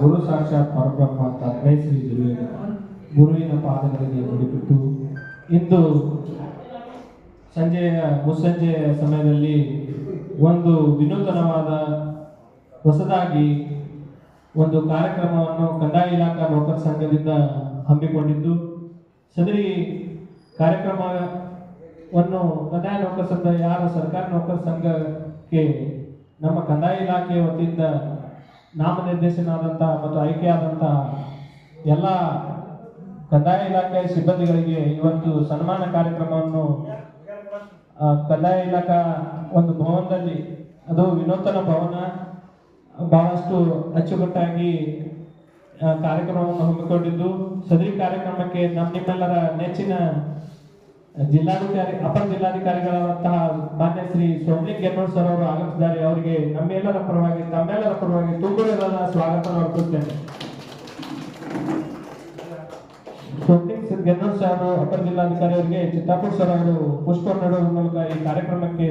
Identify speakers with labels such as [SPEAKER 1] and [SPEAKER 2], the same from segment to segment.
[SPEAKER 1] ಗುರು ಸಾಕ್ಷಾತ್ ಪರಬ್ರಹ್ಮ ತಂದೆ ಶ್ರೀ ಗುರುವೇ ನಮಃ. ಗುರುವಿನ ಪಾದಗಳಿಗೆ ಮುಡಿಬಿಟ್ಟು ಇಂದು ಸಂಜೆಯ, ಮುಸ್ಸಂಜೆಯ ಸಮಯದಲ್ಲಿ ಒಂದು ವಿನೂತನವಾದ, ಹೊಸದಾಗಿ ಒಂದು ಕಾರ್ಯಕ್ರಮವನ್ನು ಕಂದಾಯ ಇಲಾಖಾ ನೌಕರ ಸಂಘದಿಂದ ಹಮ್ಮಿಕೊಂಡಿದ್ದು, ಸದರಿ ಕಾರ್ಯಕ್ರಮವನ್ನು ಕಂದಾಯ ನೌಕರ ಸಂಘ, ಯಾರು ಸರ್ಕಾರಿ ನೌಕರ ಸಂಘಕ್ಕೆ ನಮ್ಮ ಕಂದಾಯ ಇಲಾಖೆ ವತಿಯಿಂದ ನಾಮನಿರ್ದೇಶನಾದಂತಹ ಮತ್ತು ಆಯ್ಕೆಯಾದಂತಹ ಎಲ್ಲ ಕಂದಾಯ ಇಲಾಖೆ ಸಿಬ್ಬಂದಿಗಳಿಗೆ ಇವತ್ತು ಸನ್ಮಾನ ಕಾರ್ಯಕ್ರಮವನ್ನು ಕಂದಾಯ ಇಲಾಖಾ ಒಂದು ಭವನದಲ್ಲಿ, ಅದು ವಿನೂತನ ಭವನ, ಬಹಳಷ್ಟು ಅಚ್ಚುಕಟ್ಟಾಗಿ ಕಾರ್ಯಕ್ರಮವನ್ನು ಹಮ್ಮಿಕೊಂಡಿದ್ದು. ಸದರಿ ಕಾರ್ಯಕ್ರಮಕ್ಕೆ ನಮ್ಮ ನಿಮ್ಮೆಲ್ಲರ ನೆಚ್ಚಿನ ಜಿಲ್ಲಾಧಿಕಾರಿ, ಅಪರ ಜಿಲ್ಲಾಧಿಕಾರಿಗಳಾದಂತಹ ಮಾನ್ಯ ಶ್ರೀ ಸೋಮಲಿಂಗ್ ಗೆನ್ನೂರ್ ಸರ್ ಅವರು ಆಗಮಿಸಿದ್ದಾರೆ. ಅವರಿಗೆ ನಮ್ಮೆಲ್ಲರ ಪರವಾಗಿ, ತಮ್ಮೆಲ್ಲರ ಪರವಾಗಿ ತುಂಬುವುದಾದ ಸ್ವಾಗತ ಅರ್ಪಿಸುತ್ತೇನೆ. ಸೋಮಲಿಂಗ್ ಅವರು ಸರ್ ಅಪರ ಜಿಲ್ಲಾಧಿಕಾರಿ ಅವರಿಗೆ ಚಿತ್ತಾಪುರ್ ಸರ್ ಅವರು ಪುಷ್ಪ ನೆಡುವ ಮೂಲಕ ಈ ಕಾರ್ಯಕ್ರಮಕ್ಕೆ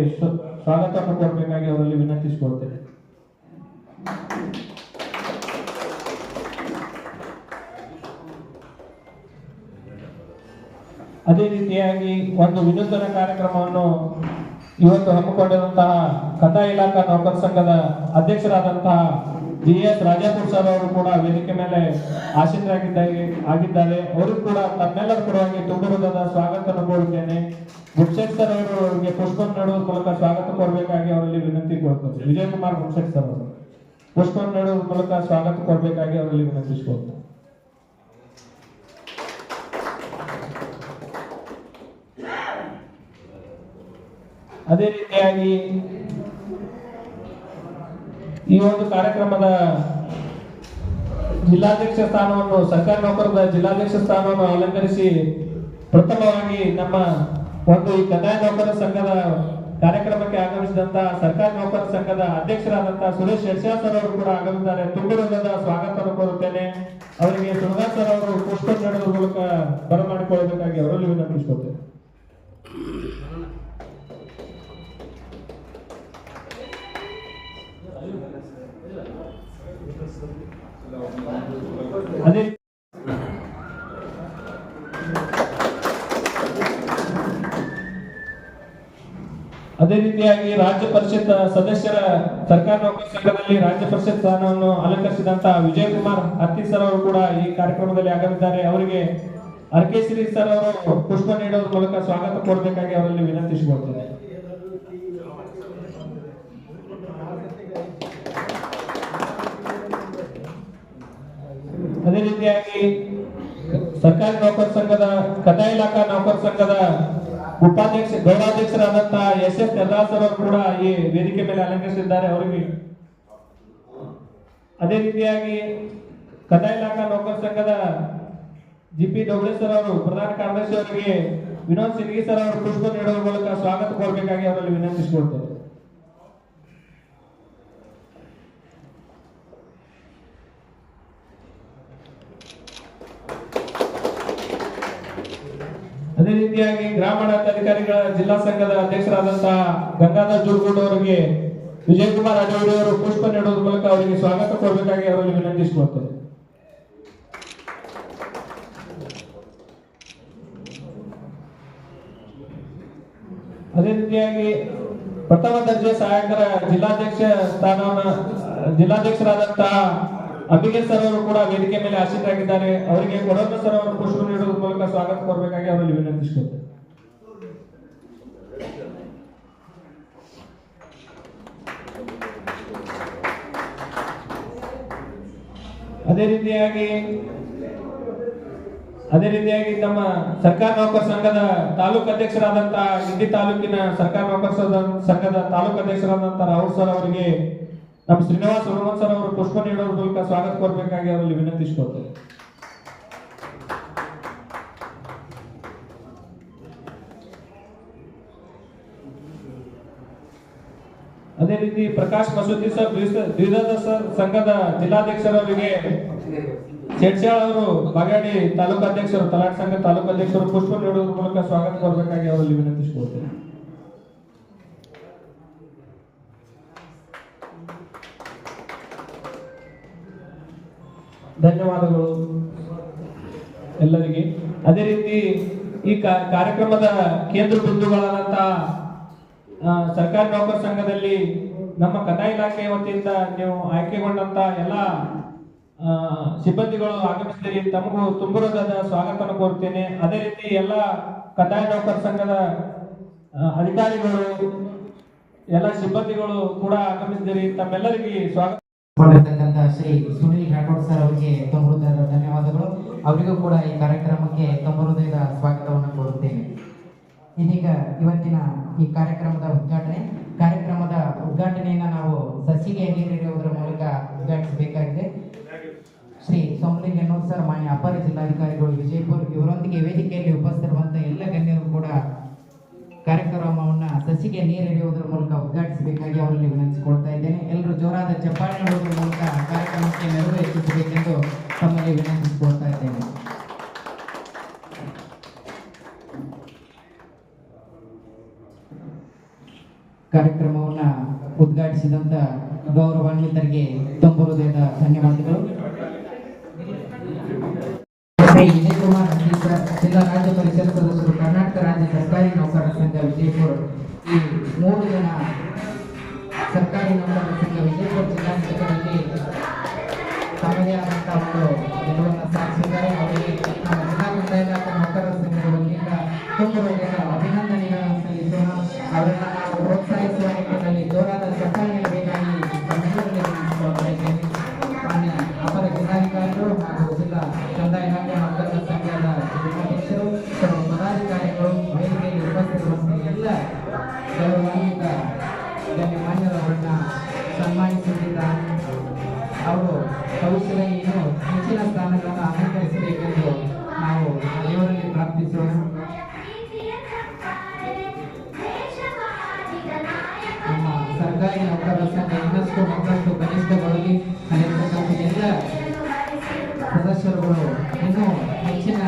[SPEAKER 1] ಸ್ವಾಗತ ಕೋರಬೇಕಾಗಿ ಅವರಲ್ಲಿ ವಿನಂತಿಸಿಕೊಳ್ತೇನೆ. ಅದೇ ರೀತಿಯಾಗಿ ಒಂದು ವಿನೂತನ ಕಾರ್ಯಕ್ರಮವನ್ನು ಇವತ್ತು ಹಮ್ಮಿಕೊಂಡಿರುವಂತಹ ಕಥಾ ಇಲಾಖಾ ನೌಕರ ಸಂಘದ ಅಧ್ಯಕ್ಷರಾದಂತಹ ಜಿ ಎಸ್ ರಾಜಾಪುರ್ ಸರ್ ಅವರು ಕೂಡ ವೇದಿಕೆ ಮೇಲೆ ಆಸೀನರಾಗಿದ್ದಾಗಿ ಆಗಿದ್ದಾರೆ. ಅವರು ಕೂಡ ತಮ್ಮೆಲ್ಲರ ಪರವಾಗಿ ತುಂಬಿರುವುದಾದ ಸ್ವಾಗತ ಕೋರುತ್ತೇನೆ. ಗುಡ್ಸೆಟ್ ಸರ್ ಅವರು ಅವರಿಗೆ ಪುಷ್ಪ ನೀಡುವ ಮೂಲಕ ಸ್ವಾಗತ ಕೋರಬೇಕಾಗಿ ಅವರಲ್ಲಿ ವಿನಂತಿ ಕೊಡ್ತಾರೆ ವಿಜಯ್ ಕುಮಾರ್ ಗುಡ್ಸೆಟ್ ಸರ್ ಅವರು ಪುಷ್ಪ ಮೂಲಕ ಸ್ವಾಗತ ಕೊಡಬೇಕಾಗಿ ಅವರಲ್ಲಿ ವಿನಂತಿಸಿಕೊಳ್ತೇನೆ ಅದೇ ರೀತಿಯಾಗಿ ಈ ಒಂದು ಕಾರ್ಯಕ್ರಮದ ಜಿಲ್ಲಾಧ್ಯಕ್ಷ ಸ್ಥಾನವನ್ನು, ಸರ್ಕಾರಿ ನೌಕರರ ಜಿಲ್ಲಾಧ್ಯಕ್ಷ ಸ್ಥಾನವನ್ನು ಅಲಂಕರಿಸಿ ಪ್ರಥಮವಾಗಿ ನಮ್ಮ ಒಂದು ಈ ಕಂದಾಯ ನೌಕರರ ಸಂಘದ ಕಾರ್ಯಕ್ರಮಕ್ಕೆ ಆಗಮಿಸಿದಂತಹ ಸರ್ಕಾರಿ ನೌಕರರ ಸಂಘದ ಅಧ್ಯಕ್ಷರಾದಂತಹ ಸುರೇಶ್ ಶೆಡ್ಶಾ ಸರ್ ಅವರು ಕೂಡ ಆಗಮಿಸಿದ್ದಾರೆ ತುಂಬಿರಂಗದ ಸ್ವಾಗತವನ್ನು ಕೋರುತ್ತೇನೆ. ಅವರಿಗೆ ಸುರ್ಗಾ ಸರ್ ಅವರು ಪುಷ್ಪ ಮೂಲಕ ಬರಮಾಡಿಕೊಳ್ಳಬೇಕಾಗಿ ಅವರಲ್ಲಿ ವಿನಂತಿಸಿಕೊಳ್ತೇನೆ ಅದೇ ರೀತಿಯಾಗಿ ರಾಜ್ಯ ಪರಿಷತ್ ಸದಸ್ಯರ ಸರ್ಕಾರ ನೌಕರ ಸಂಘದಲ್ಲಿ ರಾಜ್ಯ ಪರಿಷತ್ ಸ್ಥಾನವನ್ನು ಅಲಂಕರಿಸಿದಂತಹ ವಿಜಯ್ ಕುಮಾರ್ ಹತ್ತಿ ಸರ್ ಅವರು ಕೂಡ ಈ ಕಾರ್ಯಕ್ರಮದಲ್ಲಿ ಆಗಮಿದ್ದಾರೆ. ಅವರಿಗೆ ಅರ್ಕೇಶ್ರೀ ಸರ್ ಅವರು ಪುಷ್ಪ ನೀಡುವ ಮೂಲಕ ಸ್ವಾಗತ ಕೊಡಬೇಕಾಗಿ ಅವರಲ್ಲಿ ವಿನಂತಿಸಿಕೊಳ್ತೇನೆ. ಅದೇ ರೀತಿಯಾಗಿ ಸರ್ಕಾರಿ ನೌಕರ ಸಂಘದ ಕಥಾ ಇಲಾಖಾ ನೌಕರ ಸಂಘದ ಉಪಾಧ್ಯಕ್ಷ ಗೌರವಾಧ್ಯಕ್ಷರಾದಂತಹ ಎಸ್ ಎಸ್ ಸರ್ ಅವರು ಕೂಡ ಈ ವೇದಿಕೆ ಮೇಲೆ ಅಲಂಕರಿಸಿದ್ದಾರೆ ಅವರಿಗೆ. ಅದೇ ರೀತಿಯಾಗಿ ಕಂದಾಯ ಇಲಾಖಾ ನೌಕರ ಸಂಘದ ಜಿ ಪಿ ಸರ್ ಅವರು, ಪ್ರಧಾನ ಕಾರ್ಯದರ್ಶಿ ಅವರಿಗೆ ವಿನೋದ್ ಸಿಂಗಿ ಸರ್ ಅವರು ಪುಷ್ಪ ನೀಡುವ ಮೂಲಕ ಸ್ವಾಗತ ಕೋರಬೇಕಾಗಿ ಅವರಲ್ಲಿ ವಿನಂತಿಸಿಕೊಳ್ತೇವೆ ಅದೇ ರೀತಿಯಾಗಿ ಗ್ರಾಮೀಣಾಧಿಕಾರಿಗಳ ಜಿಲ್ಲಾ ಸಂಘದ ಅಧ್ಯಕ್ಷರಾದಂತಹ ಗಂಗಾಧರ್ ಜುರ್ಗುಡ್ ಅವರಿಗೆ ವಿಜಯ್ ಕುಮಾರ್ ಅಡೋಡಿ ಅವರು ಪುಷ್ಪ ನೀಡುವ ಮೂಲಕ ಅವರಿಗೆ ಸ್ವಾಗತ ಕೊಡಬೇಕಾಗಿ ಅವರಲ್ಲಿ ವಿನಂತಿಸಿಕೊಳ್ತೇನೆ ಅದೇ ರೀತಿಯಾಗಿ ಪ್ರಥಮ ದರ್ಜೆ ಸಹಾಯಕರ ಜಿಲ್ಲಾಧ್ಯಕ್ಷ ಸ್ಥಾನವನ್ನು ಜಿಲ್ಲಾಧ್ಯಕ್ಷರಾದಂತಹ ಅಂಬಿಕೆ ಸರ್ ಅವರು ಕೂಡ ವೇದಿಕೆ ಮೇಲೆ ಆಶ್ರಿತರಾಗಿದ್ದಾರೆ ಅವರಿಗೆ ಕೊಡೋದ ಸರ್ ಅವರು ಪುಷ್ಪ ನೀಡುವ ಮೂಲಕ ಸ್ವಾಗತ ಕೋರಬೇಕಾಗಿ ಅವರಲ್ಲಿ ವಿನಂತಿಸಿಕೊಳ್ತೇನೆ ಅದೇ ರೀತಿಯಾಗಿ ಅದೇ ರೀತಿಯಾಗಿ ನಮ್ಮ ಸರ್ಕಾರ ನೌಕರ ಸಂಘದ ತಾಲೂಕು ಅಧ್ಯಕ್ಷರಾದಂತಹ ಇಂಡಿ ತಾಲೂಕಿನ ಸರ್ಕಾರ ನೌಕರ ಸಂಘದ ತಾಲೂಕು ಅಧ್ಯಕ್ಷರಾದಂತಹ ರಾಹುಲ್ ಸರ್ ಅವರಿಗೆ ನಮ್ಮ ಶ್ರೀನಿವಾಸ್ ಹನುಮಂತ್ ಸರ್ ಅವರು ಪುಷ್ಪ ನೀಡೋದ್ರ ಮೂಲಕ ಸ್ವಾಗತ ಕೋರಬೇಕಾಗಿ ಅವರಲ್ಲಿ ವಿನಂತಿಸ್ಕೊಳ್ತೇವೆ ಅದೇ ರೀತಿ ಪ್ರಕಾಶ್ ಮಸೂದಿ ಸರ್ ಸ- ಸಂಘದ ಜಿಲ್ಲಾಧ್ಯಕ್ಷರವರಿಗೆ ಶೆಟ್ಸಾಳ್ ಅವರು, ಬಗಾಡಿ ತಾಲೂಕು ಅಧ್ಯಕ್ಷರು, ತಲಾಟ್ ಸಂಘ ತಾಲೂಕು ಅಧ್ಯಕ್ಷರು ಪುಷ್ಪ ನೀಡುವ ಮೂಲಕ ಸ್ವಾಗತ ಕೋರಬೇಕಾಗಿ ಅವರಲ್ಲಿ ವಿನಂತಿಸಿಕೊಳ್ತೇನೆ. ಧನ್ಯವಾದಗಳು. ಎಲ್ಲರಿಗೆ. ಅದೇ ರೀತಿ ಈ ಕಾರ್ಯಕ್ರಮದ ಕೇಂದ್ರ ಬಿಂದುಗಳಾದಂತಹ ಸರ್ಕಾರಿ ನೌಕರ ಸಂಘದಲ್ಲಿ ನಮ್ಮ ಕಥಾ ಇಲಾಖೆ ವತಿಯಿಂದ ನೀವು ಆಯ್ಕೆಗೊಂಡಂತ ಎಲ್ಲ ಸಿಬ್ಬಂದಿಗಳು ಆಗಮಿಸಿದಿರಿ. ತಮಗೂ ತುಂಬುರದ ಸ್ವಾಗತವನ್ನು ಕೋರ್ತೇನೆ ಅದೇ ರೀತಿ ಎಲ್ಲ ಕಥಾಯ ನೌಕರ ಸಂಘದ ಅಧಿಕಾರಿಗಳು, ಎಲ್ಲ ಸಿಬ್ಬಂದಿಗಳು ಕೂಡ ಆಗಮಿಸಿದಿರಿ. ತಮ್ಮೆಲ್ಲರಿಗೆ ಸ್ವಾಗತ
[SPEAKER 2] ಶ್ರೀ ಸುನಿಲ್ ರಾಠೋಡ್ ಸರ್ ಅವರಿಗೆ ತುಂಬ ಧನ್ಯವಾದಗಳು. ಅವರಿಗೂ ಕೂಡ ಈ ಕಾರ್ಯಕ್ರಮಕ್ಕೆ ತುಂಬ ಸ್ವಾಗತವನ್ನು ಕೊಡುತ್ತೇನೆ ಇದೀಗ ಇವತ್ತಿನ ಈ ಕಾರ್ಯಕ್ರಮದ ಉದ್ಘಾಟನೆ. ಕಾರ್ಯಕ್ರಮದ ಉದ್ಘಾಟನೆಯನ್ನ ನಾವು ಸಸಿಗೆ ನೀಡುವುದರ ಮೂಲಕ ಉದ್ಘಾಟಿಸಬೇಕಾಗಿದೆ. ಶ್ರೀ ಸೋಮಲಿಂಗ ಸರ್, ಮಾನ್ಯ ಅಪರ ಜಿಲ್ಲಾಧಿಕಾರಿಗಳು, ವಿಜಯಪುರ, ಇವರೊಂದಿಗೆ ವೇದಿಕೆಯಲ್ಲಿ ಉಪಸ್ಥಿತಿರುವಂಥ ಎಲ್ಲ ಗಣ್ಯರು ಕೂಡ ಕಾರ್ಯಕ್ರಮವನ್ನ ಸಸಿಗೆ ನೀರೆರೆಯುವುದರ ಮೂಲಕ ಉದ್ಘಾಟಿಸಬೇಕಾಗಿ ಅವರಲ್ಲಿ ವಿನಂತಿಸಿಕೊಳ್ತಾ ಇದ್ದೇನೆ. ಎಲ್ಲರೂ ಜೋರಾದ ಚಪ್ಪಾಳೆ ಮಾಡುವುದರ ಮೂಲಕ ಕಾರ್ಯಕ್ರಮಕ್ಕೆ ನೆರವು ಹೆಚ್ಚಿಸಬೇಕೆಂದು ತಮ್ಮಲ್ಲಿ ವಿನಂತಿಸಿಕೊಳ್ತಾ ಇದ್ದೇನೆ. ಕಾರ್ಯಕ್ರಮವನ್ನ ಉದ್ಘಾಟಿಸಿದಂತ ಗೌರವಾನ್ವಿತರಿಗೆ ತುಂಬ ಹೃದಯದ ಧನ್ಯವಾದಗಳು ಶ್ರೀ ವಿಜಯಕುಮಾರ್ ಹಂಡಿ ಸರ್ ಜಿಲ್ಲಾ ರಾಜ್ಯ ಪರಿಷತ್ ಸದಸ್ಯರು ಕರ್ನಾಟಕ ರಾಜ್ಯ ಸರ್ಕಾರಿ ನೌಕರರ ಸಂಘ ವಿಜಯಪುರ ಈ ಮೂರು ಜನ ಸರ್ಕಾರಿ ನೌಕರರ ವಿಜಯಪುರ ಘಟಕದಲ್ಲಿ ತಮ್ಮದೇ ಆದಂತಹ ಒಂದು ಗೆಲುವನ್ನು ಸಾಧಿಸಿದ್ದಾರೆ. ಅವರಿಗೆ ನಮ್ಮ ಜಿಲ್ಲಾ ಇಲಾಖೆ ನೌಕರರ ಸಂಘದ ವತಿಯಿಂದ ತುಂಬ ಸರ್ಕಾರಿ ನೌಕರರ ಸಂಘ ಇನ್ನಷ್ಟು ಮತ್ತಷ್ಟು ಬಲಿಷ್ಠಗೊಳ್ಳಲಿ ಅಲ್ಲಿರ್ತಕ್ಕಂಥ ಸದಸ್ಯರುಗಳು ಇನ್ನೂ ಹೆಚ್ಚಿನ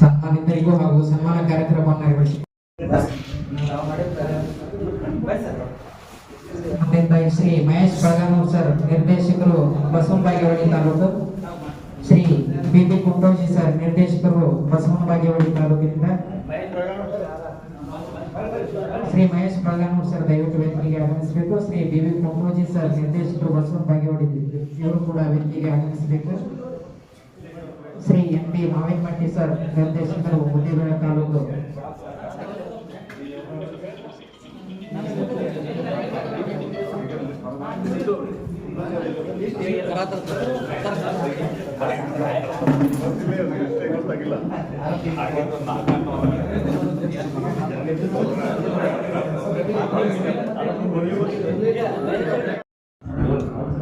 [SPEAKER 2] ಸನ್ಮಾನಿತರಿಗೂ ಹಾಗೂ ಸನ್ಮಾನ ಕಾರ್ಯಕ್ರಮವನ್ನು ನಿರ್ವಹಿಸಿ ಶ್ರೀ ಮಹೇಶ್ ಬಳಗಾನೂರ್ ಸರ್, ನಿರ್ದೇಶಕರು Basavanabagewadi taluk. Shri B B Kuntoji sir, ನಿರ್ದೇಶಕರು ಬಸವನಬಾಗೇವಾಡಿ ತಾಲೂಕಿನಿಂದ. ಶ್ರೀ ಮಹೇಶ್ ಬಳಗಾನೂರ್ ಸರ್, ದಯವಿಟ್ಟು ವೇದಿಕೆಗೆ ಆಗಮಿಸಬೇಕು. Shri B B Kuntoji sir, ನಿರ್ದೇಶಕರು ಬಸವನಬಾಗೇವಾಡಿ ಇವರು ಕೂಡ ವೇದಿಕೆಗೆ ಆಗಮಿಸಬೇಕು. ಪಿ ಮಾವಿನಮಟ್ಟಿ ಸರ್ ನಿರ್ದೇಶಕರು ಮುದ್ದೇಬೇಳ ತಾಲೂಕು.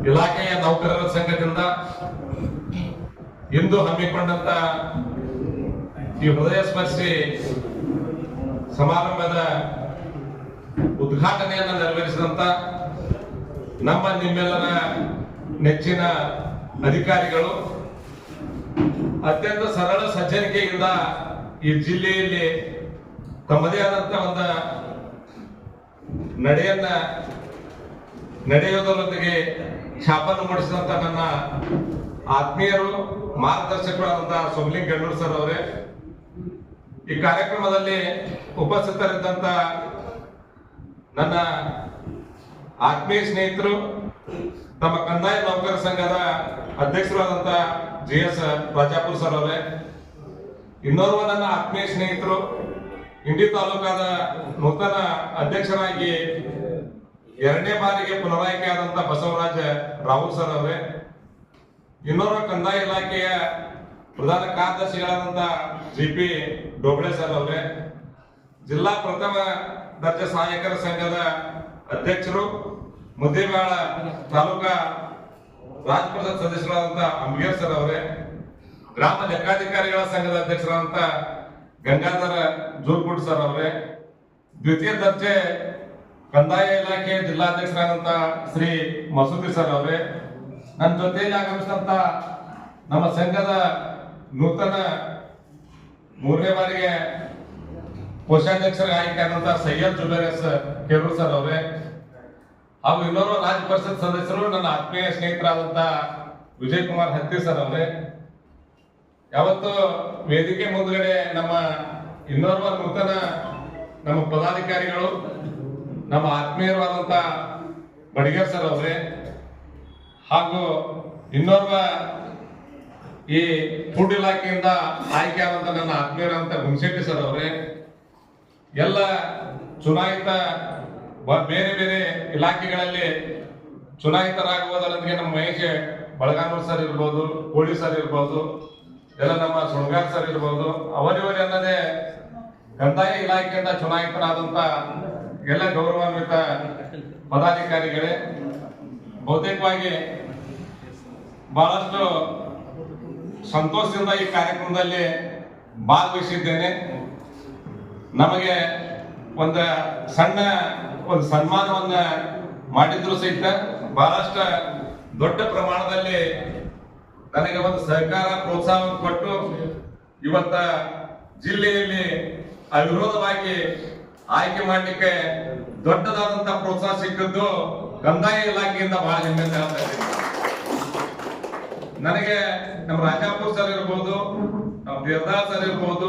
[SPEAKER 3] ಇಲಾಖೆಯ ನೌಕರರ ಸಂಘದಿಂದ ಇಂದು ಹಮ್ಮಿಕೊಂಡಂತ ಈ ಹೃದಯ ಸ್ಪರ್ಶಿ ಸಮಾರಂಭದ ಉದ್ಘಾಟನೆಯನ್ನು ನೆರವೇರಿಸಿದಂತ ನಮ್ಮ ನಿಮ್ಮೆಲ್ಲರ ನೆಚ್ಚಿನ ಅಧಿಕಾರಿಗಳು, ಅತ್ಯಂತ ಸರಳ ಸಜ್ಜನಿಕೆಯಿಂದ ಈ ಜಿಲ್ಲೆಯಲ್ಲಿ ತಮ್ಮದೇ ಆದಂತ ಒಂದು ನಡೆಯನ್ನ ನಡೆಯೋದರೊಂದಿಗೆ ಛಾಪನ್ನು ಮೂಡಿಸಿದಂತ ನನ್ನ ಆತ್ಮೀಯರು ಮಾರ್ಗದರ್ಶಕರಾದಂತಹ ಸೋಮಲಿಂಗ್ ಗಣ್ಣೂರ್ ಸರ್ ಅವರೇ, ಈ ಕಾರ್ಯಕ್ರಮದಲ್ಲಿ ಉಪಸ್ಥಿತರಿದ್ದಂತ ನನ್ನ ಆತ್ಮೀಯ ಸ್ನೇಹಿತರು, ತಮ್ಮ ಕಂದಾಯ ನೌಕರ ಸಂಘದ ಅಧ್ಯಕ್ಷರಾದಂತ ಜಿ ಎಸ್ ರಾಜಾಪುರ್ ಸರ್ ಅವರೇ, ಇನ್ನೋರ್ವ ನನ್ನ ಆತ್ಮೀಯ ಸ್ನೇಹಿತರು, ಇಂಡಿ ತಾಲೂಕಾದ ನೂತನ ಅಧ್ಯಕ್ಷರಾಗಿ ಎರಡನೇ ಬಾರಿಗೆ ಪುನರಾಯ್ಕೆಯಾದಂತ ಬಸವರಾಜ ರಾಹುಲ್ ಸರ್ ಅವರೇ ಇನ್ನೋರ್ವ ಕಂದಾಯ ಇಲಾಖೆಯ ಪ್ರಧಾನ ಕಾರ್ಯದರ್ಶಿಗಳಾದಂತ ಜಿ ಪಿ ಡೋಬಳೆ ಸರ್ ಅವರೇ, ಜಿಲ್ಲಾ ಪ್ರಥಮ ದರ್ಜೆ ಸಹಾಯಕರ ಸಂಘದ ಅಧ್ಯಕ್ಷರು ಮುದ್ದೇಬಾಳ ತಾಲೂಕಾ ರಾಜ ಸದಸ್ಯರಾದಂತ ಅಂಬಿಗೇರ್ ಸರ್ ಅವರೇ, ಗ್ರಾಮ ಲೆಕ್ಕಾಧಿಕಾರಿಗಳ ಸಂಘದ ಅಧ್ಯಕ್ಷರಾದಂತ ಗಂಗಾಧರ ಜೂರ್ಗುಡ್ ಸರ್ ಅವರೇ, ದ್ವಿತೀಯ ದರ್ಜೆ ಕಂದಾಯ ಇಲಾಖೆ ಜಿಲ್ಲಾಧ್ಯಕ್ಷರಾದಂತ ಶ್ರೀ ಮಸೂದಿ ಸರ್ ಅವರೇ ನನ್ನ ಜೊತೆಯಲ್ಲಿ ಆಗಮಿಸಿದಂತ ನಮ್ಮ ಸಂಘದ ನೂತನ ಮೂರನೇ ಬಾರಿಗೆ ಕೋಶಾಧ್ಯಕ್ಷರ ಆಯ್ಕೆ ಆದಂತ ಸೈಯದ್ ಜುಬೇರಸ್ ಕೆರೂರ್ ಸರ್ ಅವರೇ, ಹಾಗೂ ಇನ್ನೋರ್ವ ರಾಜ್ಯ ಪರಿಷತ್ ಸದಸ್ಯರು ನನ್ನ ಆತ್ಮೀಯ ಸ್ನೇಹಿತರಾದಂತ ವಿಜಯ್ ಕುಮಾರ್ ಹತ್ತಿ ಸರ್ ಅವರೇ. ಯಾವತ್ತು ವೇದಿಕೆ ಮುಂದ್ಗಡೆ ನಮ್ಮ ಇನ್ನೋರ್ವ ನೂತನ ನಮ್ಮ ಪದಾಧಿಕಾರಿಗಳು, ನಮ್ಮ ಆತ್ಮೀಯರಾದಂತ ಬಡಿಗೇರ್ ಸರ್ ಅವರೇ ಹಾಗೂ ಇನ್ನೋರ್ವ ಈ ಫುಡ್ ಇಲಾಖೆಯಿಂದ ಆಯ್ಕೆ ಆದಂತ ನನ್ನ ಆತ್ಮೀಯರಂತ ಗುಂಶೆಟ್ಟಿ ಸರ್ ಅವರೇ, ಎಲ್ಲ ಚುನಾಯಿತ ಬೇರೆ ಬೇರೆ ಇಲಾಖೆಗಳಲ್ಲಿ ಚುನಾಯಿತರಾಗುವುದರೊಂದಿಗೆ ನಮ್ಮ ಮಹೇಶ್ ಬಳಗಾನೂರ್ ಸರ್ ಇರ್ಬೋದು, ಕೋಳಿ ಸರ್ ಇರ್ಬೋದು, ಎಲ್ಲ ನಮ್ಮ ಸುಣಗಾರ್ ಸರ್ ಇರ್ಬೋದು, ಅವರಿವರಿ ಕಂದಾಯ ಇಲಾಖೆಯಿಂದ ಚುನಾಯಿತರಾದಂತ ಎಲ್ಲ ಗೌರವಾನ್ವಿತ ಪದಾಧಿಕಾರಿಗಳೇ, ಬಹುತೇಕವಾಗಿ ಬಹಳಷ್ಟು ಸಂತೋಷದಿಂದ ಈ ಕಾರ್ಯಕ್ರಮದಲ್ಲಿ ಭಾಗವಹಿಸಿದ್ದೇನೆ. ನಮಗೆ ಒಂದು ಸಣ್ಣ ಒಂದು ಸನ್ಮಾನವನ್ನ ಮಾಡಿದ್ರು ಸಹಿತ ಬಹಳಷ್ಟು ದೊಡ್ಡ ಪ್ರಮಾಣದಲ್ಲಿ ನನಗೆ ಒಂದು ಸಹಕಾರ ಪ್ರೋತ್ಸಾಹ ಕೊಟ್ಟು ಇವತ್ತ ಜಿಲ್ಲೆಯಲ್ಲಿ ಅವಿರೋಧವಾಗಿ ಆಯ್ಕೆ ಮಾಡಲಿಕ್ಕೆ ದೊಡ್ಡದಾದಂತಹ ಪ್ರೋತ್ಸಾಹ ಸಿಕ್ಕಿದ್ದು ಕಂದಾಯ ಇಲಾಖೆಯಿಂದ ಬಹಳ ಹೆಮ್ಮೆ ನನಗೆ ನಮ್ಮ ರಾಜಾಪುರ್ ಸರ್ ಇರ್ಬೋದು, ನಮ್ಮ ದೇವದಾಸ್ ಸರ್ ಇರ್ಬೋದು,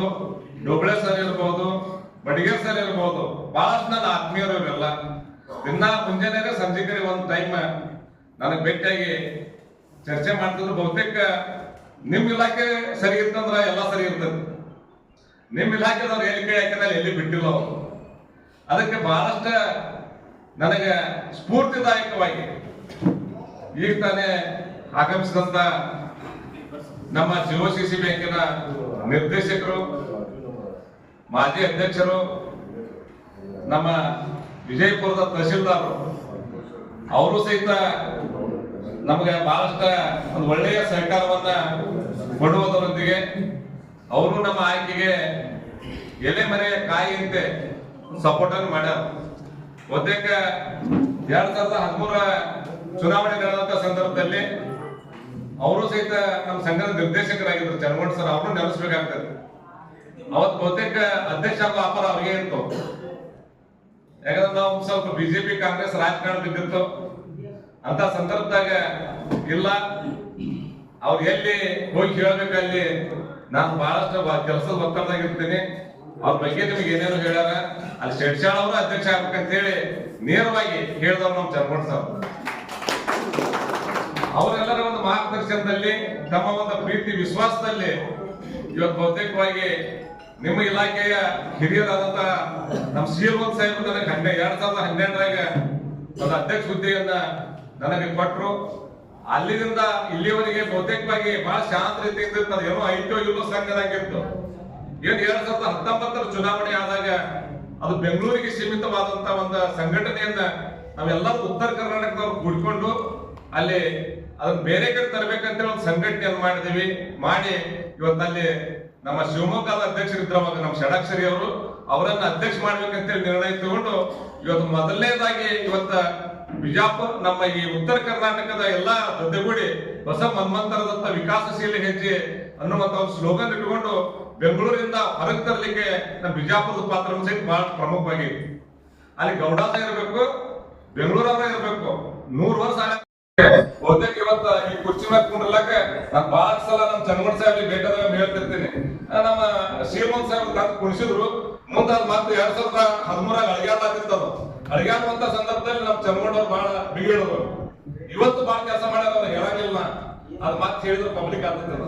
[SPEAKER 3] ಡೊಬ್ಳೆ ಸರ್ ಇರ್ಬೋದು, ಬಡಿಗೇರ್ ಸರ್ ಇರ್ಬೋದು, ಬಹಳಷ್ಟು ನನ್ನ ಆತ್ಮೀಯರು ಇವೆಲ್ಲ. ದಿನ ಮುಂಜಾನೆ ಸಂಜೆಗೆ ಒಂದು ಟೈಮ್ ನನಗೆ ಭೇಟಿಯಾಗಿ ಚರ್ಚೆ ಮಾಡ್ತಿದ್ರು. ಬಹುತೇಕ ನಿಮ್ ಇಲಾಖೆ ಸರಿ ಇರ್ತಂದ್ರ ಎಲ್ಲ ಸರಿ ಇರ್ತದೆ. ನಿಮ್ ಇಲಾಖೆದವ್ರು ಎಲ್ಲಿ ಕೈ ಹಾಕಿದ್ರೆ ಎಲ್ಲಿ ಬಿಟ್ಟಿಲ್ಲ ಅವರು. ಅದಕ್ಕೆ ಬಹಳಷ್ಟು ನನಗೆ ಸ್ಫೂರ್ತಿದಾಯಕವಾಗಿ ಈಗ ತಾನೇ ಆಗಮಿಸಿದಂತ ನಮ್ಮ ಜಿಒ ಸಿ ಸಿ ಬ್ಯಾಂಕಿನ ನಿರ್ದೇಶಕರು, ಮಾಜಿ ಅಧ್ಯಕ್ಷರು, ನಮ್ಮ ವಿಜಯಪುರದ ತಹಶೀಲ್ದಾರರು ಅವರು ಸಹಿತ ನಮಗೆ ಬಹಳಷ್ಟು ಒಂದು ಒಳ್ಳೆಯ ಸಹಕಾರವನ್ನ ಕೊಡುವುದರೊಂದಿಗೆ ಅವರು ನಮ್ಮ ಆಯ್ಕೆಗೆ ಎಲೆ ಮನೆ ಕಾಯಿಯಂತೆ ಸಪೋರ್ಟ್ ಅನ್ನು ಮಾಡ್ಯಾರ. ಬಹುತೇಕ ಎರಡ್ ಸಾವಿರದ ಹದಿಮೂರ ಚುನಾವಣೆ ನಡೆದಂತ ಸಂದರ್ಭದಲ್ಲಿ ಅವರು ಸಹಿತ ನಮ್ಮ ಸಂಘದ ನಿರ್ದೇಶಕರಾಗಿದ್ದರು ಚನ್ಮೋಹನ್ ಸರ್, ಅವ್ರನ್ನ ನೆಲೆಸ್ಬೇಕಾಗ್ತದೆ. ಅವತ್ ಬಹುತೇಕ ಅಧ್ಯಕ್ಷ ಆಗೋ ಆಫರ್ ಅವ್ರಿಗೆ ಇತ್ತು ಯಾಕಂದ್ರೆ ನಾವು ಸ್ವಲ್ಪ ಬಿಜೆಪಿ ಕಾಂಗ್ರೆಸ್ ರಾಜಕಾರಣ ಬಿದ್ದಿತ್ತು. ಅಂತ ಸಂದರ್ಭದಾಗ ಇಲ್ಲ. ಅವ್ರು ಎಲ್ಲಿ ಹೋಗಿ ಹೇಳ್ಬೇಕು ಅಲ್ಲಿ, ನಾನು ಬಹಳಷ್ಟು ಕೆಲಸದ ಒತ್ತಡದಾಗಿರ್ತೀನಿ ಅವ್ರ ಬಗ್ಗೆ ನಿಮ್ಗೆ ಏನೇನು ಹೇಳ್ಯಾರ. ಅಲ್ಲಿ ಶೆಡ್ಶಾಳ್ ಅವರು ಅಧ್ಯಕ್ಷ ಆಗ್ಬೇಕಂತ ಹೇಳಿ ನೇರವಾಗಿ ಹೇಳಿದವ್ರು ನಮ್ಮ ಚರ್ಮ ಸರ್. ಅವರೆಲ್ಲರ ಮಾರ್ಗದರ್ಶನದಲ್ಲಿ ತಮ್ಮ ಒಂದು ಪ್ರೀತಿ, ವಿಶ್ವಾಸದಲ್ಲಿ ಇವತ್ತು ಬಹುತೇಕವಾಗಿ ನಿಮ್ಮ ಇಲಾಖೆಯ ಹಿರಿಯರಾದಂತ ನಮ್ಮ ಶ್ರೀಮಂತ್ ಸಾಹೇಬ್ ನನಗೆ ಹನ್ನೆ, ಎರಡ್ ಸಾವಿರದ ಹನ್ನೆರಡರಾಗ ಒಂದು ಅಧ್ಯಕ್ಷ ಹುದ್ದೆಯನ್ನ ನನಗೆ ಕೊಟ್ಟರು ಅಲ್ಲಿಂದ ಇಲ್ಲಿಯವರೆಗೆ ಬಹುತೇಕವಾಗಿ ಬಹಳ ಶಾಂತ ರೀತಿಯಿಂದ ಏನೋ ಐಟೋ ಇಲ್ಲೋ ಸಂಘದಾಗಿತ್ತು ಏನ್ ಎರಡ್ ಸಾವಿರದ ಹತ್ತೊಂಬತ್ತರ ಚುನಾವಣೆ ಆದಾಗ ಅದು ಬೆಂಗಳೂರಿಗೆ ಸೀಮಿತವಾದಂತ ಒಂದು ಸಂಘಟನೆಯನ್ನ ನಾವೆಲ್ಲರೂ ಉತ್ತರ ಕರ್ನಾಟಕದವ್ರು ಕೂಡ್ಕೊಂಡು ಅಲ್ಲಿ ಅದನ್ನ ಬೇರೆ ಕಡೆ ತರಬೇಕಂತ ಒಂದು ಸಂಘಟನೆಯನ್ನು ಮಾಡಿದೀವಿ ಮಾಡಿ ಇವತ್ತಲ್ಲಿ ನಮ್ಮ ಶಿವಮೊಗ್ಗದ ಅಧ್ಯಕ್ಷರಿದ್ರು ಅವಾಗ ನಮ್ಮ ಷಡಾಕ್ಷರಿ ಅವರು, ಅವರನ್ನ ಅಧ್ಯಕ್ಷ ಮಾಡ್ಬೇಕಂತೇಳಿ ನಿರ್ಣಯ ತಗೊಂಡು ಇವತ್ತು ಮೊದಲನೇದಾಗಿ ಇವತ್ತ ಬಿಜಾಪುರ, ನಮ್ಮ ಈ ಉತ್ತರ ಕರ್ನಾಟಕದ ಎಲ್ಲಾ ಜೊತೆಗೂಡಿ ಹೊಸ ಮನ್ಮಂತರದಂತ ವಿಕಾಸಶೀಲ ಹೆಜ್ಜೆ ಅನ್ನುವಂತ ಒಂದು ಸ್ಲೋಗನ್ ಇಟ್ಕೊಂಡು ಬೆಂಗಳೂರಿಂದ ಹೊರಗೆ ತರಲಿಕ್ಕೆ ನಮ್ಮ ಬಿಜಾಪುರದ ಪಾತ್ರ ಸಹಿತ ಬಹಳ ಪ್ರಮುಖವಾಗಿದೆ ಅಲ್ಲಿ ಗೌಡಾಸ ಇರಬೇಕು, ಬೆಂಗಳೂರವ್ರ ಇರಬೇಕು. ನೂರು ವರ್ಷ ಬಹುತೇಕ ಇವತ್ತ ಈ ಕುರ್ಚಿ ಮೇಲೆ ಕುಂಡ್ರಲಕ್ಕ ನಾನ್ ಬಹಳ ಸಲ ನಮ್ಮ ಚನ್ಮಣ್ ಸಾಹೇಬ್ ಬೇಕಾದಾಗ ಹೇಳ್ತಿರ್ತೀನಿ. ನಮ್ಮ ಶ್ರೀಮಂತ್ ಸಾಹೇಬ್ ತಂದು ಕುಣಿಸಿದ್ರು. ಮುಂದ ಅದ್ ಮತ್ತೆ ಎರಡ್ ಸಾವಿರದ ಹದಿಮೂರಾಗ ಅಳಿಗಾಡ್ಲಾತಿತ್ತದು ಅಳಿಗಾಡುವಂತ ಸಂದರ್ಭದಲ್ಲಿ ನಮ್ಮ ಚನ್ಮಣ್ ಅವ್ರು ಬಹಳ ಬಿಗಿಡೋರು ಇವತ್ತು ಬಹಳ ಕೆಲಸ ಮಾಡ್ಯಾರ ಅವ್ರು ಹೇಳಂಗಿಲ್ಲ. ಅದ್ ಮತ್ತೆ ಹೇಳಿದ್ರು ಪಬ್ಲಿಕ್ ಆಗ್ತಿರ್ತದ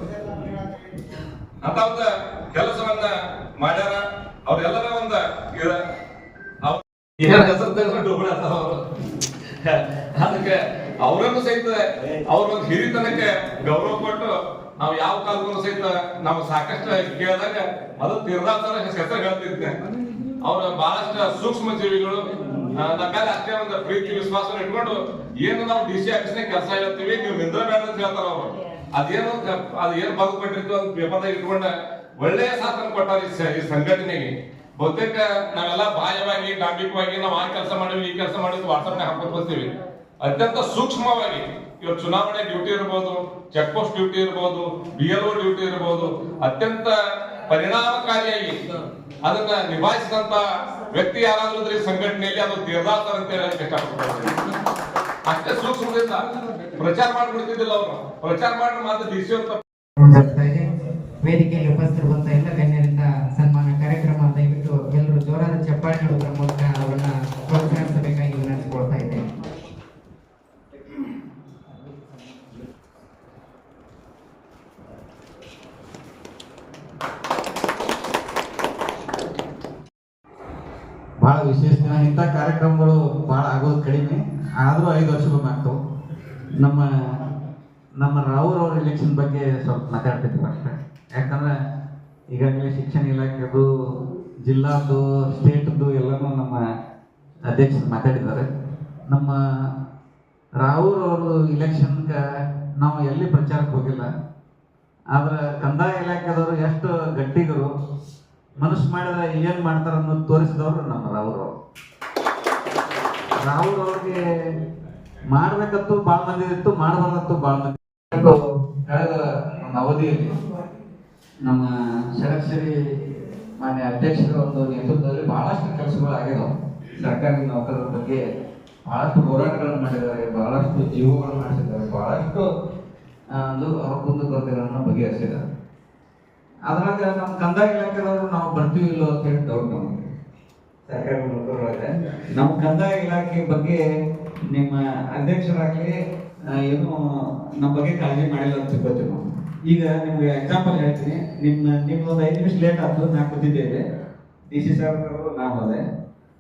[SPEAKER 3] ಅಂತ ಒಂದು ಕೆಲಸವನ್ನ ಮಾಡ್ಯಾರ. ಅವ್ರೆಲ್ಲರ ಒಂದ ಹೆಸರು ಅವ್ರು. ಅದಕ್ಕೆ ಅವರನ್ನು ಸಹಿತ ಅವ್ರ ಒಂದು ಹಿರಿತನಕ್ಕೆ ಗೌರವ ಕೊಟ್ಟು ನಾವು ಯಾವ ಕಾಲದಲ್ಲೂ ಸಹಿತ ನಾವು ಸಾಕಷ್ಟು ಕೇಳಿದಾಗ ಅದು ತೀರ್ದಾಸರ ಹೆಸರು ಹೇಳ್ತಿದ್ದೆ. ಅವ್ರ ಬಹಳಷ್ಟು ಸೂಕ್ಷ್ಮ ಜೀವಿಗಳು ನಮ್ಮ ಮೇಲೆ ಅಷ್ಟೇ ಒಂದು ಪ್ರೀತಿ ವಿಶ್ವಾಸ ಇಟ್ಕೊಂಡು ಏನು ನಾವು ಡಿ ಸಿ ಆಫೀಸ್ ಕೆಲಸ ಹೇಳ್ತೀವಿ ನೀವು ನಿಂದ್ರಬೇಡ ಅಂತ ಹೇಳ್ತಾರ ಅವರು. ಅದೇನು ಅದು ಏನು ಬದುಕು ಕೊಟ್ಟಿರ್ತೀವಿ ಅಂತ ಪೇಪರ್ದಾಗ ಇಟ್ಕೊಂಡ ಒಳ್ಳೆಯ ಸಾಧನೆ ಕೊಟ್ಟಾರ ಈ ಸಂಘಟನೆಗೆ. ಬಹುತೇಕ ನಾವೆಲ್ಲ ಬಾಹ್ಯವಾಗಿ ಡಾಂಬಿಕವಾಗಿ ನಾವು ಆ ಕೆಲಸ ಮಾಡಿವಿ ಈ ಕೆಲಸ ಮಾಡಿದ್ವಿ ವಾಟ್ಸಪ್ನಾಗ ಹಾಕೋತೀವಿ ಅತ್ಯಂತ ಸೂಕ್ಷ್ಮವಾಗಿ ಇವತ್ತು ಚುನಾವಣೆ ಡ್ಯೂಟಿ ಇರ್ಬೋದು, ಚೆಕ್ ಪೋಸ್ಟ್ ಡ್ಯೂಟಿ ಇರ್ಬೋದು ಬಿ ಎಲ್ ಡ್ಯೂಟಿ ಇರ್ಬೋದು, ಅತ್ಯಂತ ಪರಿಣಾಮಕಾರಿಯಾಗಿ ಅದನ್ನ ನಿಭಾಯಿಸಿದಂತ ವ್ಯಕ್ತಿ ಯಾರಾದ್ರೂ ಸಂಘಟನೆಯಲ್ಲಿ ಅದು ದೇವದಾಸರ್ ಅಂತ ಹೇಳಕ್ ಇಷ್ಟಪಡ್ತೀನಿ. ಅಷ್ಟೇ ಸೂಕ್ಷ್ಮದಿಂದ ಪ್ರಚಾರ ಮಾಡಿಬಿಡ್ತಿದ್ದಿಲ್ಲ ಅವರು. ಪ್ರಚಾರ ಮಾಡಿ ಮಾತ್ರ
[SPEAKER 2] ವೇದಿಕೆಯಲ್ಲಿ ಉಪಸ್ಥಿತರುವಂತ ಎಲ್ಲ ಗಣ್ಯರಿಂದ ಸನ್ಮಾನ ಕಾರ್ಯಕ್ರಮ ದಯವಿಟ್ಟು ಎಲ್ಲರೂ ಜೋರಾದ ಚಪ್ಪಾಳೆ ನೀಡುವುದರ ಮೂಲಕ ಅವರನ್ನ ಪ್ರೋತ್ಸಾಹಿಸಬೇಕಾಗಿ ವಿನಂತಿಸಿಕೊಳ್ತಾ ಇದ್ದೇನೆ
[SPEAKER 4] ಬಹಳ ವಿಶೇಷ ದಿನ ಇಂಥ ಕಾರ್ಯಕ್ರಮಗಳು ಬಹಳ ಆಗೋದು ಕಡಿಮೆ ಆದರೂ ಐದು ವರ್ಷಕ್ಕೊಮ್ಮೆ ಆಗ್ತವೆ ನಮ್ಮ ನಮ್ಮ ರಾವೂರ್ ಅವ್ರ ಎಲೆಕ್ಷನ್ ಬಗ್ಗೆ ಸ್ವಲ್ಪ ಮಾತಾಡ್ತಿದ್ರು ಅಷ್ಟೇ. ಯಾಕಂದ್ರೆ ಈಗಾಗಲೇ ಶಿಕ್ಷಣ ಇಲಾಖೆದು, ಜಿಲ್ಲಾದು ಸ್ಟೇಟ್ದು ಎಲ್ಲನೂ ನಮ್ಮ ಅಧ್ಯಕ್ಷರು ಮಾತಾಡಿದ್ದಾರೆ. ನಮ್ಮ ರಾವೂರ್ ಅವರು ಇಲೆಕ್ಷನ್ಗೆ ನಾವು ಎಲ್ಲಿ ಪ್ರಚಾರಕ್ಕೆ ಹೋಗಿಲ್ಲ. ಆದ್ರೆ ಕಂದಾಯ ಇಲಾಖೆದವರು ಎಷ್ಟು ಗಟ್ಟಿಗರು, ಮನಸ್ಸು ಮಾಡಿದ್ರೆ ಏನ್ ಮಾಡ್ತಾರ ಅನ್ನೋದು ತೋರಿಸಿದವರು ನಮ್ಮ ರಾವೂರ್ ಅವರು. ರಾಹುಲ್ ಅವ್ರಿಗೆ ಮಾಡ್ಬೇಕಂತೂ ಭಾಳ ಮಂದಿ ಇತ್ತು ಮಾಡಬಾರ್ದಂತೂ ಭಾಳ ಮಂದಿ. ಕಳೆದ ಒಂದು ಅವಧಿಯಲ್ಲಿ ನಮ್ಮ ಷಡಕ್ಷರಿ ಮಾನ್ಯ ಅಧ್ಯಕ್ಷರ ಒಂದು ನೇತೃತ್ವದಲ್ಲಿ ಬಹಳಷ್ಟು ಕೆಲಸಗಳು ಆಗಿದಾವೆ ಸರ್ಕಾರಿ ನೌಕರರ ಬಗ್ಗೆ ಬಹಳಷ್ಟು ಹೋರಾಟಗಳನ್ನು ಮಾಡಿದ್ದಾರೆ ಬಹಳಷ್ಟು ಜೀವಗಳನ್ನು ಮಾಡಿಸಿದ್ದಾರೆ ಬಹಳಷ್ಟು ಒಂದು ಕುಂದು ಕುಂದುಕೊರತೆಗಳನ್ನು ಬಗೆಹರಿಸಿದ್ದಾರೆ. ಅದ್ರಾಗ ನಮ್ಮ ಕಂದಾಯ ಇಲಾಖೆದವರು ನಾವು ಬರ್ತೀವಿ ಇಲ್ಲೋ ಅಂತ ಹೇಳಿ ಡೌಟ್ ನಮಗೆ. ಸರ್ಕಾರಿ ನೌಕರರಾಗ ನಮ್ಮ ಕಂದಾಯ ಇಲಾಖೆ ಬಗ್ಗೆ ನಿಮ್ಮ ಅಧ್ಯಕ್ಷರಾಗಲಿ ಏನು ನಮ್ಮ ಬಗ್ಗೆ ಕಾಳಜಿ ಮಾಡಿಲ್ಲ ಅಂತ ತಿಳ್ಕೊತೀವಿ ನಾವು ಈಗ ನಿಮ್ಗೆ ಎಕ್ಸಾಂಪಲ್ ಹೇಳ್ತೀನಿ. ನಿಮ್ಮ ನಿಮ್ದು ಒಂದು ಐದು ನಿಮಿಷ ಲೇಟ್ ಆಯ್ತು ನಾ ಕೂತಿದ್ದೇವೆ. ಡಿ ಸಿ ಸರ್ ನಾ ಹೋದೆ.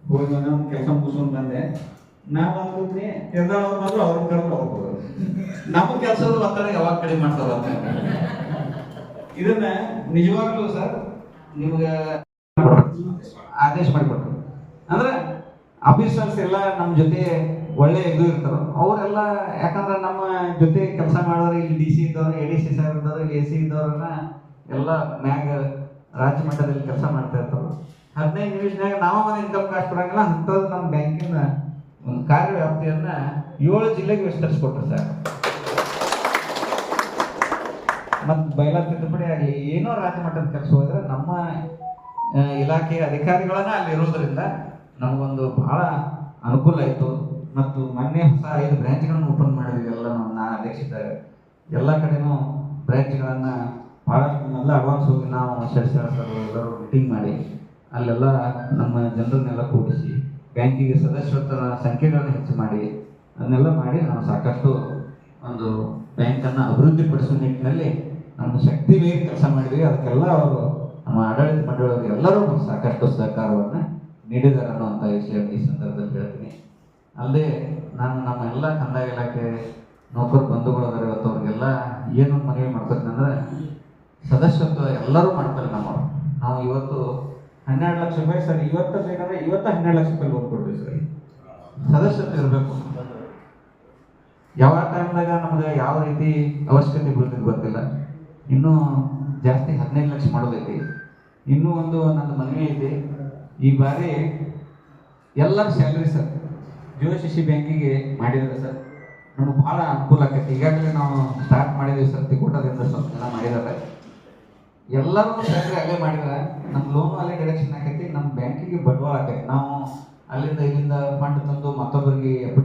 [SPEAKER 4] ಹೋಗಿ ಒಂದು ಕೆಲಸ ಮುಗಿಸ್ಕೊಂಡು ಬಂದೆ. ನಾ ತಿರ್ಗಾ ಅವ್ರು ಬಂದ್ರು ಅವ್ರ ಕರೆದ್ರು ಹೋಗ್ಬೋದು. ನಮ್ಮ ಕೆಲಸದ ಒತ್ತಡ ಯಾವಾಗ ಕಡಿಮೆ ಮಾಡ್ತಾರ ಇದನ್ನ ನಿಜವಾಗ್ಲೂ ಸರ್, ನಿಮ್ಗೆ ಆದೇಶ ಮಾಡಿಕೊಟ್ರು ಅಂದ್ರೆ ಆಫೀಸರ್ಸ್ ಎಲ್ಲ ನಮ್ಮ ಜೊತೆ ಒಳ್ಳೆ ಇದು ಇರ್ತಾರೆ, ಅವರೆಲ್ಲ ಯಾಕಂದ್ರೆ ನಮ್ಮ ಜೊತೆ ಕೆಲಸ ಮಾಡೋರು ಇಲ್ಲಿ ಡಿ ಸಿ ಇದ್ದವ್ರು ಎ ಡಿ ಸಿ ಸರ್ ಇದ್ದವ್ರು ಎ ಸಿ ಇದ್ದವ್ರನ್ನ ಎಲ್ಲ ಮ್ಯಾಗ ರಾಜ್ಯ ಮಟ್ಟದಲ್ಲಿ ಕೆಲಸ ಮಾಡ್ತಾ ಇರ್ತಾರೆ. ಹದಿನೈದು ನಿಮಿಷನಾಗ ನಾವು ಮನೆ ಇನ್ಕಮ್ ಕಾಸ್ಟ್ ಕೊಡಂಗಿಲ್ಲ, ಅಂಥದ್ದು ನಮ್ಮ ಬ್ಯಾಂಕಿನ ಒಂದು ಕಾರ್ಯವ್ಯಾಪ್ತಿಯನ್ನು ಏಳು ಜಿಲ್ಲೆಗೆ ವಿಸ್ತರಿಸ್ಕೊಟ್ರು ಸರ್ ಮತ್ತು ಬಯಲ ತಿದ್ದುಪಡಿ ಆಗಲಿ, ಏನೋ ರಾಜ್ಯ ಮಟ್ಟದ ಕೆಲಸ ಹೋದ್ರೆ ನಮ್ಮ ಇಲಾಖೆಯ ಅಧಿಕಾರಿಗಳನ್ನ ಅಲ್ಲಿ ಇರೋದ್ರಿಂದ ನಮಗೊಂದು ಬಹಳ ಅನುಕೂಲ ಆಯಿತು. ಮತ್ತು ಮೊನ್ನೆ ಹೊಸ ಐದು ಬ್ರಾಂಚ್ಗಳನ್ನು ಓಪನ್ ಮಾಡಿದ್ವಿ ಎಲ್ಲ ನಾನು ಅಧ್ಯಕ್ಷಿದ್ದಾಗ ಎಲ್ಲ ಕಡೆನೂ ಬ್ರಾಂಚ್ಗಳನ್ನು ಭಾಳಷ್ಟು ಎಲ್ಲ ಅಡ್ವಾನ್ಸ್ ಹೋಗಿ ನಾವು ಶಾಸಕರು ಎಲ್ಲರೂ ಮೀಟಿಂಗ್ ಮಾಡಿ, ಅಲ್ಲೆಲ್ಲ ನಮ್ಮ ಜನರನ್ನೆಲ್ಲ ಕೂಡಿಸಿ, ಬ್ಯಾಂಕಿಗೆ ಸದಸ್ಯತ್ವರ ಸಂಖ್ಯೆಗಳನ್ನು ಹೆಚ್ಚು ಮಾಡಿ, ಅದನ್ನೆಲ್ಲ ಮಾಡಿ ನಾವು ಸಾಕಷ್ಟು ಒಂದು ಬ್ಯಾಂಕನ್ನು ಅಭಿವೃದ್ಧಿಪಡಿಸುವ ನಿಟ್ಟಿನಲ್ಲಿ ನಮ್ಮ ಶಕ್ತಿ ಮೀರಿ ಕೆಲಸ ಮಾಡಿದ್ವಿ. ಅದಕ್ಕೆಲ್ಲ ಅವರು ನಮ್ಮ ಆಡಳಿತ ಮಂಡಳಿಯವರು ಎಲ್ಲರೂ ಸಾಕಷ್ಟು ಸಹಕಾರವನ್ನು ನೀಡಿದ್ದಾರೆ ಅನ್ನುವಂಥ ವಿಷಯ ಈ ಸಂದರ್ಭದಲ್ಲಿ ಹೇಳ್ತೀನಿ. ಅಲ್ಲದೆ ನಾನು ನಮ್ಮ ಎಲ್ಲ ಕಂದಾಯ ಇಲಾಖೆ ನೌಕರ ಬಂಧುಗಳದಾರೆ ಇವತ್ತು ಅವ್ರಿಗೆಲ್ಲ ಏನು ಮನವಿ ಮಾಡ್ಕೊತೀನಿ ಅಂದ್ರೆ ಸದಸ್ಯತ್ವ ಎಲ್ಲರೂ ಮಾಡ್ತಾರೆ ನಮ್ಮವರು. ನಾವು ಇವತ್ತು ಹನ್ನೆರಡು ಲಕ್ಷ ರೂಪಾಯಿ ಸರ್, ಇವತ್ತು ಬೇಕಂದ್ರೆ ಇವತ್ತು ಹನ್ನೆರಡು ಲಕ್ಷ ರೂಪಾಯಿ ಲೋನ್ ಕೊಡ್ತೀವಿ ಸರ್. ಸದಸ್ಯತ್ವ ಇರಬೇಕು. ಯಾವ ಟೈಮ್ದಾಗ ನಮ್ಗೆ ಯಾವ ರೀತಿ ಅವಶ್ಯಕತೆ ಬೀಳ್ತದೆ ಗೊತ್ತಿಲ್ಲ. ಇನ್ನೂ ಜಾಸ್ತಿ ಹದಿನೈದು ಲಕ್ಷ ಮಾಡೋದೈತಿ. ಇನ್ನೂ ಒಂದು ನನ್ನ ಮನವಿ ಐತಿ. ಈ ಬಾರಿ ಎಲ್ಲರ ಸ್ಯಾಲ್ರಿ ಸರ್. ಜಿಯೋ ಶಿಶಿ ಬ್ಯಾಂಕಿಗೆ ಮಾಡಿದ್ದಾರೆ ಸರ್. ನಮಗೆ ಭಾಳ ಅನುಕೂಲ ಆಕೈತಿ. ಈಗಾಗಲೇ ನಾವು ಸ್ಟಾರ್ಟ್ ಮಾಡಿದ್ದೀವಿ ಸರ್ ತಿಕೋಟದಿಂದ ಸ್ವಲ್ಪ ಜನ ಮಾಡಿದ್ದಾರೆ. ಎಲ್ಲರೂ ಸ್ಯಾಲ್ರಿ ಅಲ್ಲೇ ಮಾಡಿದ್ರೆ ನಮ್ಮ ಲೋನು ಅಲ್ಲೇ ಡೈರೆಕ್ಷನ್ ಆಕೈತಿ. ನಮ್ಮ ಬ್ಯಾಂಕಿಗೆ ಬಂಡವಾಳ ಆಕೈತಿ. ನಾವು ಅಲ್ಲಿಂದ ಇಲ್ಲಿಂದ ಫಂಡ್ ತಂದು ಮತ್ತೊಬ್ಬರಿಗೆ ಎಫ್